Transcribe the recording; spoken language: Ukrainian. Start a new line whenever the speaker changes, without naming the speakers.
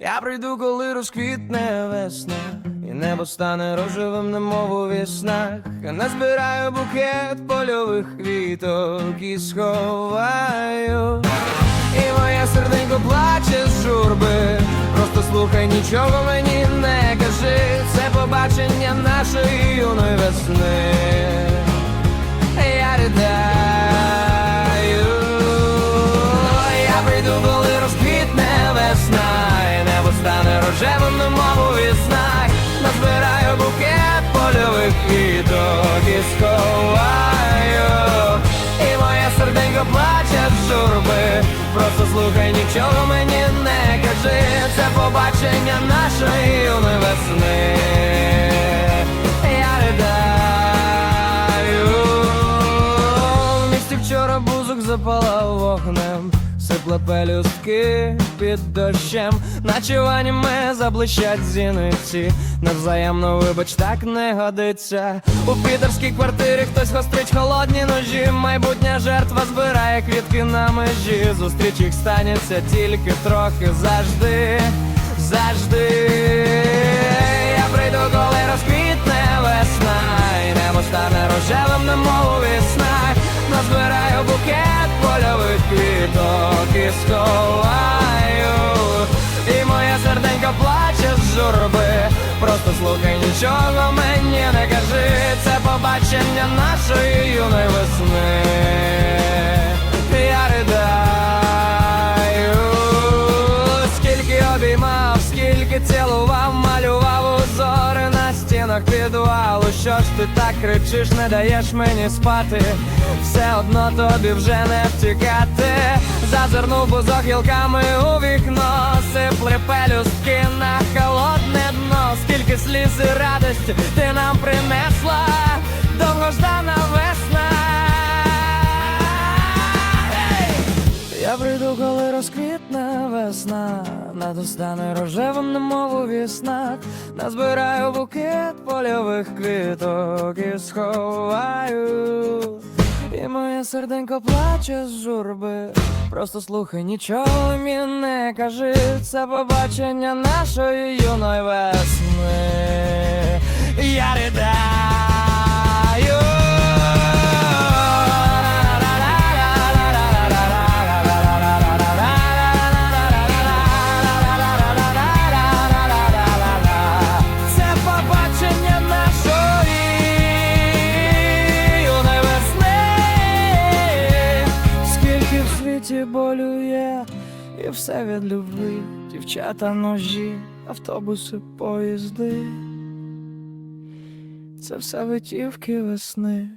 Я прийду, коли розквітне весна, і небо стане рожевим, немов у віснах. Назбираю букет польових квіток і сховаю. І моє серденько плаче з журби. Просто слухай, нічого мені не кажи. Це побачення нашої юної весни. Рожевим, немов у віснах. Назбираю букет польових квіток і сховаю. І моє серденько плаче з журби. Просто слухай, нічого мені не кажи. Це побачення нашої весни. Я ридаю. В місті вчора бузок запалав вогнем. Сипле пелюстки під дощем, наче в аніме заблищать зіниці. Навзаємно, вибач, так не годиться. У підерській квартирі хтось гострить холодні ножі. Майбутня жертва збирає квітки на межі. Зустріч їх станеться тільки трохи завжди, завжди. І сховаю. І моє серденько плаче з журби. Просто слухай, нічого мені не кажи. Це побачення нашої юної весни. Я ридаю, скільки обіймав, скільки цілував, малював узори на стінах підвалу. Що ж ти так кричиш, не даєш мені спати? Все одно тобі вже не втікати. Зазирнув бузок гілками у вікно, сипли пелюстки на холодне дно. Скільки сліз і радості ти нам принесла, довгождана весна. Я прийду, коли розквітне весна, над стане рожевим, немов у віснах, назбираю букет польових квіток і сховаю. Серденько плаче з журби. Просто слухай, нічого мені не кажи. Це побачення нашої юної весни. Я ридаю. І все від любви, дівчата, ножі, автобуси, поїзди. Це все витівки весни.